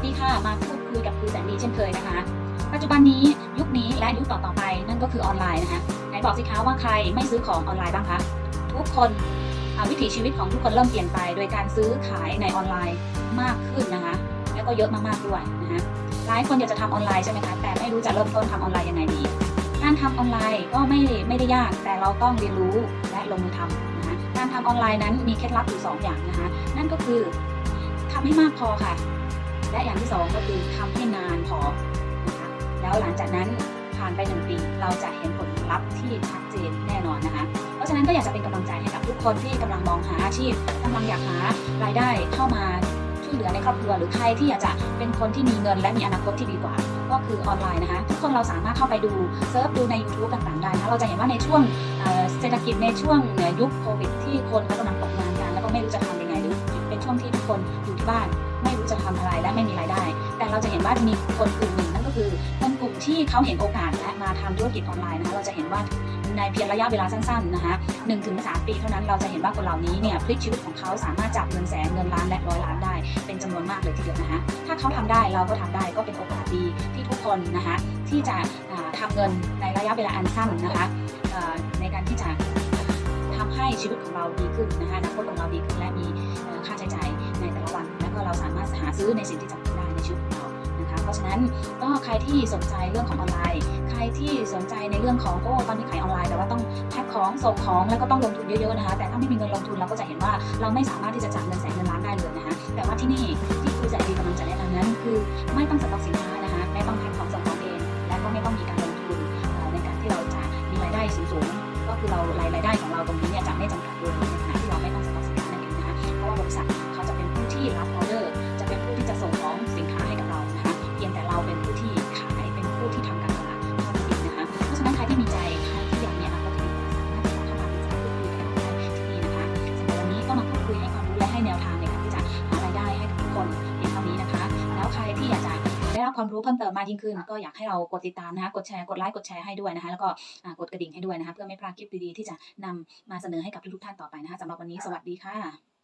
วัสดีค่ะ มาพูดคุยกับครูแสนดีเช่นเคยนะคะ ปัจจุบันนี้ยุคนี้และยุคต่อๆไปนั่นก็คือออนไลน์นะคะไหนบอกสิคะว่าใครไม่ซื้อของออนไลน์บ้างคะทุกคนวิถีชีวิตของทุกคนเริ่มเปลี่ยนไปโดยการซื้อขายในออนไลน์มากขึ้นนะคะ แล้วก็เยอะมากๆด้วยนะคะหลายคนอยากจะทำออนไลน์ใช่ไหมคะแต่ไม่รู้จะเริ่มต้นทำออนไลน์ยังไงดีการทำออนไลน์ก็ไม่ไม่ได้ยาก แต่เราต้องเรียนรู้และลงมือทำนะคะการทำออนไลน์นั้นมีเคล็ดลับอยู่สองอย่างนะคะ นั่นก็คือทำให้มากพอค่ะ และอย่างที่สองก็คือทำให้นานพอนะคะแล้วหลังจากนั้นผ่านไปหนึ่งปี เราจะเห็นผลลัพธ์ที่ชัดเจนแน่นอนนะคะ เพราะฉะนั้นก็อยากจะเป็นกำลังใจให้กับทุกคนที่กำลังมองหาอาชีพกำลังอยากหารายได้เข้ามาช่วยเหลือในครอบครัวหรือใครที่อยากจะเป็นคนที่มีเงินและมีอนาคตที่ดีกว่า ก็คือออนไลน์นะคะ ทุกคนเราสามารถเข้าไปดูเซิร์ฟดูใน YouTube ต่างๆได้นะเราจะเห็นว่าในช่วงเศรษฐกิจในช่วงยุคโควิดที่คนเขากำลังตกงานกันแล้วก็ไม่รู้จะทำยังไงหรือเป็นช่วงที่ทุกคนอยู่ที่บ้าน จะทำอะไรและไม่มีรายได้ แต่เราจะเห็นว่ามีคนกลุ่มหนึ่งนั่นก็คือคนกลุ่มที่เขาเห็นโอกาสและมาทำธุรกิจออนไลน์นะคะเราจะเห็นว่าในเพียงระยะเวลาสั้นๆนะคะหนึ่งถึงสามปีเท่านั้นเราจะเห็นว่าคนเหล่านี้เนี่ยพลิกชีวิตของเขาสามารถจับเงินแสนเงินล้านและร้อยล้านได้ เป็นจำนวนมากเลยทีเดียวนะคะถ้าเขาทำได้เราก็ทำได้ก็เป็นโอกาสดีที่ทุกคนนะคะที่จะอ่าทำเงินในระยะเวลาอันสั้นนะคะในการที่จะทำให้ชีวิตของเราดีขึ้นนะคะอนาคตของเราดีขึ้นและมีค่า ซื้อในสิ่งที่จำเป็นได้ในชีวิตของเรานะคะ เพราะฉะนั้นก็ใครที่สนใจเรื่องของออนไลน์ ใครที่สนใจในเรื่องของโอ้ตอนนี้ขายออนไลน์แต่ว่าต้องแพ็คของส่งของแล้วก็ต้องลงทุนเยอะๆนะคะ แต่ถ้าไม่มีเงินลงทุนเราก็จะเห็นว่าเราไม่สามารถที่จะจ่ายเงินแสนเงินล้านได้เลยนะคะ แต่ว่าที่นี่ที่ครูแสนดีกำลังจะแนะนำนั้น คือไม่ต้องสต็อกสินค้านะคะ ไม่ต้องแพ็คของส่งของเอง และก็ไม่ต้องมีการลงทุนในการที่เราจะมีรายได้สูงๆก็คือเรารายรายได้ของเราตรงนี้เนี่ยจะไม่จำกัดเลยนขณะ รับความรู้เพิ่มเติมมากยิ่งขึ้น ก็อยากให้เรากดติดตามนะคะกดแชร์กดไลค์กดแชร์ให้ด้วยนะคะแล้วก็กดกระดิ่งให้ด้วยนะคะเพื่อไม่พลาดคลิปดีๆที่จะนำมาเสนอให้กับทุกๆท่านต่อไปนะคะสำหรับวันนี้สวัสดีค่ะ